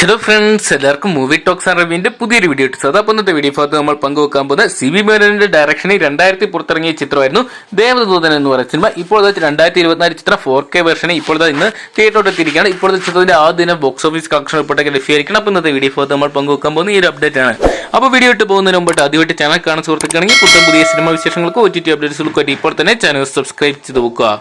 Hello friends എല്ലാവർക്കും movie talks and റിവ്യൂവിന്റെ പുതിയൊരു വീഡിയോ ഇട്ടു അപ്പോൾ ഇന്നത്തെ വീഡിയോ ഭാഗത്ത് നമ്മൾ പങ്കുവെക്കാൻ പോകുന്നത് സി ബി മേനന്റെ ഡയറക്ഷനിൽ രണ്ടായിരത്തി പുറത്തിറങ്ങിയ ചിത്രമായിരുന്നു ദേവദൂതൻ എന്ന് പറയുന്ന സിനിമ ഇപ്പോൾ രണ്ടായിരത്തി ഇരുപത്തിനാല് ചിത്രം ഫോർ കെ വെർഷനെ ഇപ്പോൾ ഇന്ന് തിയേറ്ററോട്ട് എത്തിയിരിക്കുകയാണ്. ഇപ്പോഴത്തെ ചിത്രത്തിന്റെ ആദ്യ ദിനം ബോക്സ് ഓഫീസ് കളക്ഷൻ റിപ്പോർട്ടൊക്കെ ലഭ്യമായിരിക്കണം അപ്പോൾ ഇന്നത്തെ വീഡിയോ ഭാഗത്ത് നമ്മൾ പങ്കുവെക്കാൻ പോകുന്ന ഈ ഒരു അപ്ഡേറ്റ് ആണ്. അപ്പോൾ വീഡിയോ ഇട്ട് പോകുന്നതിന് മുമ്പായിട്ട് ആദ്യമായിട്ട് ചാനൽ കാണാൻ സുഹൃത്തുക്കാണെങ്കിൽ പുത്തൻ പുതിയ സിനിമ വിശേഷങ്ങൾക്ക് ഒ ടി ടി ഇപ്പോൾ തന്നെ ചാനൽ സബ്സ്ക്രൈബ് ചെയ്ത് നോക്കുക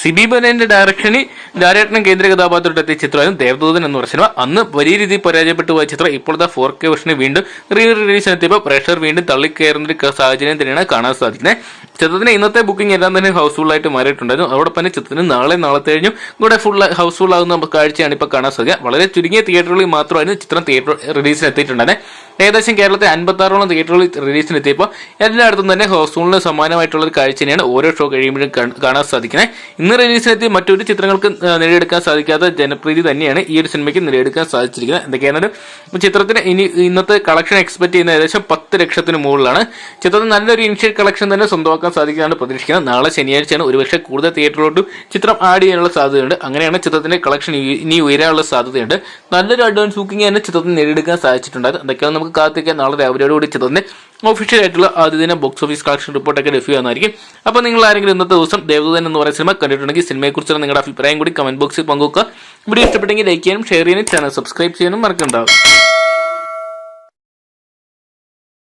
സിബി ബനന്റെ ഡയറക്ഷനിൽ ഡയറക്ടൻ കേന്ദ്ര കഥാപാത്രത്തെ എത്തിയ ചിത്രമായിരുന്നു ദേവദൂതൻ എന്ന് പറഞ്ഞ സിനിമ അന്ന് വലിയ രീതിയിൽ പരാജയപ്പെട്ടു പോയ ചിത്രം ഇപ്പോഴത്തെ ഫോർ കെ വെർഷനെ വീണ്ടും റീ റിലീസ് എത്തിയപ്പോൾ പ്രഷർ വീണ്ടും തള്ളിക്കയറുന്ന ഒരു സാഹചര്യം തന്നെയാണ് കാണാൻ സാധിക്കുന്നത്. ചിത്രത്തിന് ഇന്നത്തെ ബുക്കിംഗ് എല്ലാം തന്നെ ഹൗസ്ഫുൾ ആയിട്ട് മാറിയിട്ടുണ്ടായിരുന്നു. അതോടൊപ്പം തന്നെ ചിത്രത്തിന് നാളെ നാളെ കഴിഞ്ഞും. കൂടെ ഫുൾ ഹൗസ്ഫുൾ ആകുന്ന കാഴ്ചയാണ് ഇപ്പോൾ കാണാൻ സാധിക്കുക. വളരെ ചുരുങ്ങിയ തിയേറ്ററുകളിൽ മാത്രമായിരുന്നു ചിത്രം തിയേറ്റർ റിലീസിന് എത്തിയിട്ടുണ്ടായിരുന്നത്. ഏകദേശം കേരളത്തിൽ അൻപത്തി ആറോളം തിയേറ്ററുകളിൽ റിലീസിനെത്തിയപ്പോൾ എല്ലായിടത്തും തന്നെ ഹോസ്റ്റൂണിന് സമാനമായിട്ടുള്ള ഒരു കാഴ്ച തന്നെയാണ് ഓരോ ഷോ കഴിയുമ്പോഴും കാണാൻ സാധിക്കുന്നത്. ഇന്ന് റിലീസിനെത്തി മറ്റൊരു ചിത്രങ്ങൾക്ക് നേടിയെടുക്കാൻ സാധിക്കാത്ത ജനപ്രീതി തന്നെയാണ് ഈ ഒരു സിനിമയ്ക്ക് നേടിയെടുക്കാൻ സാധിച്ചിരിക്കുന്നത്. എന്തൊക്കെയാണെങ്കിലും ചിത്രത്തിന് ഇനി ഇന്നത്തെ കളക്ഷൻ എക്സ്പെക്ട് ചെയ്യുന്ന ഏകദേശം പത്ത് ലക്ഷത്തിന് മുകളിലാണ്. ചിത്രത്തിന് നല്ലൊരു ഇനിഷ്യൽ കളക്ഷൻ തന്നെ സ്വന്തമാക്കാൻ സാധിക്കുന്നതാണ് പ്രതീക്ഷിക്കുന്നത്. നാളെ ശനിയാഴ്ചയാണ് ഒരുപക്ഷെ കൂടുതൽ തിയേറ്ററിലോട്ട് ചിത്രം ആഡ് ചെയ്യാനുള്ള സാധ്യതയുണ്ട്. അങ്ങനെയാണ് ചിത്രത്തിന്റെ കളക്ഷൻ ഇനി ഉയരാനുള്ള സാധ്യതയുണ്ട്. നല്ലൊരു അഡ്വാൻസ് ബുക്കിംഗ് തന്നെ ചിത്രത്തിന് നേടിയെടുക്കാൻ സാധിച്ചിട്ടുണ്ട് അതൊക്കെയാണ് നമുക്ക് കാത്തിരിക്കാൻ നാളെ രാവിലെയോടുകൂടി ചെന്ന് ഒഫീഷ്യൽ ആയിട്ടുള്ള ആദ്യ ദിന ബോക്സ് ഓഫീസ് കളക്ഷൻ റിപ്പോർട്ടൊക്കെ ലഭ്യമായിരിക്കും അപ്പോൾ നിങ്ങൾ ആരെങ്കിലും ഇന്നത്തെ ദിവസം ദേവദൂതൻ എന്ന് പറയുന്ന സിനിമ കണ്ടിട്ടുണ്ടെങ്കിൽ സിനിമയെക്കുറിച്ചുള്ള നിങ്ങളുടെ അഭിപ്രായം കൂടി കമന്റ് ബോക്സിൽ പങ്കുവെക്കുക. വീഡിയോ ഇഷ്ടപ്പെട്ടെങ്കിൽ ലൈക്ക് ചെയ്യാനും ഷെയർ ചെയ്യാനും ചാനൽ സബ്സ്ക്രൈബ് ചെയ്യാനും മറക്കണ്ടാവും